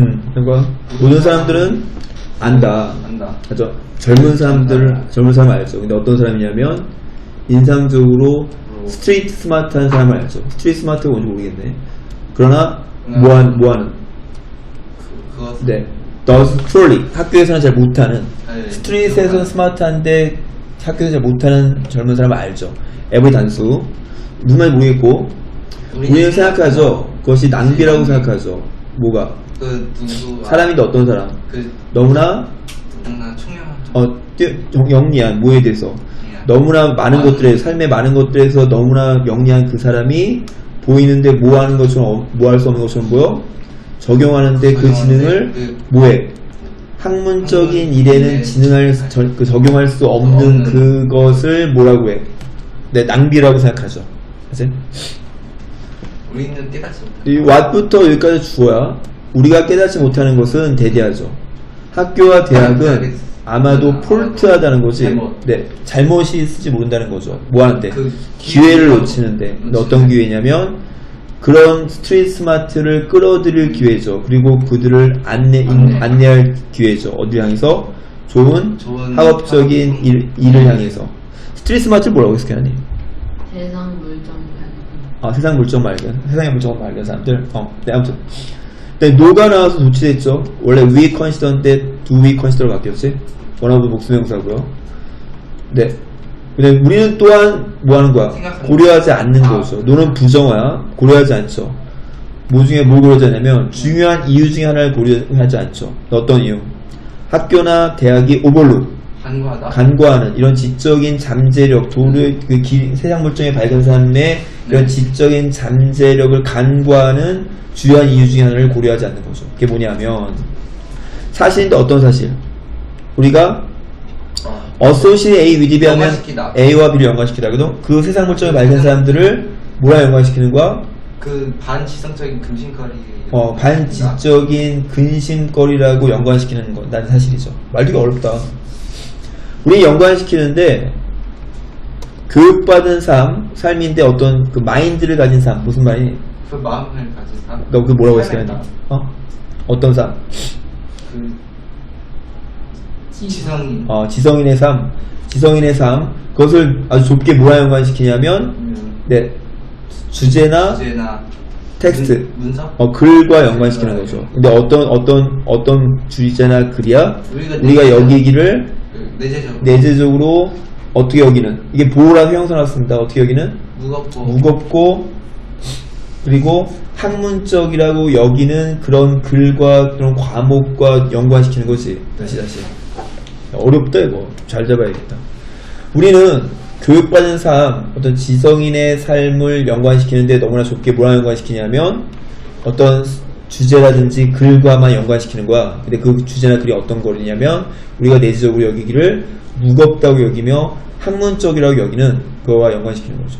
음, 그러니까 모든 사람들은 안다. 안다. 맞죠? 젊은 사람들, 젊은 사람 알죠. 근데 어떤 사람이냐면 인상적으로 스트리트 스마트한 사람을 알죠. 스트리트 스마트가 뭔지 모르겠네. 그러나 음. 뭐하는 뭐하는 그, 네. does poorly 학교에서는 잘 못하는 네, 스트리트에서는 그거 스마트한데 학교에서 잘 못하는 젊은 사람을 알죠. every 단수 말인지 모르겠고 우리는 생각하죠. 그것이 낭비라고 생각하죠. 뭐가 그 누구 사람인데 어떤 사람? 그 너무나 누구나 총명한 어 뛰- 정- 영리한 뭐에 대해서 예. 너무나 많은 많은- 것들에 삶의 많은 것들에서 너무나 영리한 그 사람이 보이는데 뭐 하는 것처럼 뭐 할 수 없는 것처럼 보여 적용하는데 그 지능을 그- 뭐해 학문적인 학문 일에는 일에 지능할 수- 저- 그 적용할 수 없는. 그것을 뭐라고 해? 네 낭비라고 생각하죠. 그치? 우리는 깨닫지 못한 이 what부터 여기까지 주어야 우리가 깨닫지 못하는 것은 대대하죠. 학교와 대학은 아마도 아, 폴트하다는 거지. 잘못. 네, 잘못이 있을지 모른다는 거죠. 뭐 하는데? 그 기회를 놓치는데. 어떤 기회냐면 그런 스트리트 스마트를 끌어들일 기회죠. 그리고 그들을 안내, 안내. 안내할 기회죠. 어디 향해서? 좋은, 좋은 학업적인 학업- 일, 일을 향해서. 스트리트 스마트를 뭐라고 해석해야니? 세상 물정 발견. 아, 세상 물정 발견. 세상의 물정을 발견 사람들. 어, 네, 아무튼. 네, 노가 나와서 도치됐죠. 원래 we consider인데 do we consider로 바뀌었지. 원어브 복수명사고요. 네. 근데 우리는 또한 뭐 하는 거야? 고려하지 않는 아. 거죠. 노는 부정어야. 고려하지 않죠. 뭐 중에 뭘 고려하지 않냐면 중요한 이유 중에 하나를 고려하지 않죠. 어떤 이유? 학교나 대학이 오버룩, 간과하다 간과하는 이런 지적인 잠재력, 도를 그 기- 세상 물정의 발견 삶의 이런 네. 지적인 잠재력을 간과하는 주요한 이유 중에 하나를 고려하지 않는 거죠. 그게 뭐냐면 사실인데 어떤 사실? 우리가 어. associate A with B 하면 연관시키다. A와 B를 연관시키다. 그죠? 그 세상 물정의 발견 사람들을 뭐랑 연관시키는 거야? 그 반지성적인 금신거리 어, 반지적인 근심거리라고 연관시키는 건 난 사실이죠. 말되기 어렵다. 우리 연관시키는데 교육받은 삶, 삶인데 어떤 그 마인드를 가진 삶, 무슨 말이니? 그 마음을 가진 사람 너그 뭐라고 니 어? 어떤 삶? 그 지성인 어, 지성인의 삶, 지성인의 삶, 그것을 아주 좁게 뭐라 연관시키냐면, 음, 네, 주제나 주제나 텍스트, 문, 어, 글과 연관시키는 거죠. 근데 어떤, 어떤, 어떤 주제나 글이야? 우리가 우리가 내재적- 여기기를 그 내재적 내재적으로 어떻게 여기는? 이게 보호라는 형용사 나왔습니다. 어떻게 여기는? 무겁고 무겁고, 그리고 학문적이라고 여기는 그런 글과 그런 과목과 연관시키는 거지. 다시, 다시. 어렵다, 이거. 잘 잡아야겠다. 우리는 교육받은 삶, 어떤 지성인의 삶을 연관시키는데 너무나 좁게 뭐랑 연관시키냐면 어떤 주제라든지 글과만 연관시키는 거야. 근데 그 주제나 글이 어떤 거냐면 우리가 내재적으로 여기기를 무겁다고 여기며 학문적이라고 여기는 그거와 연관시키는 거죠.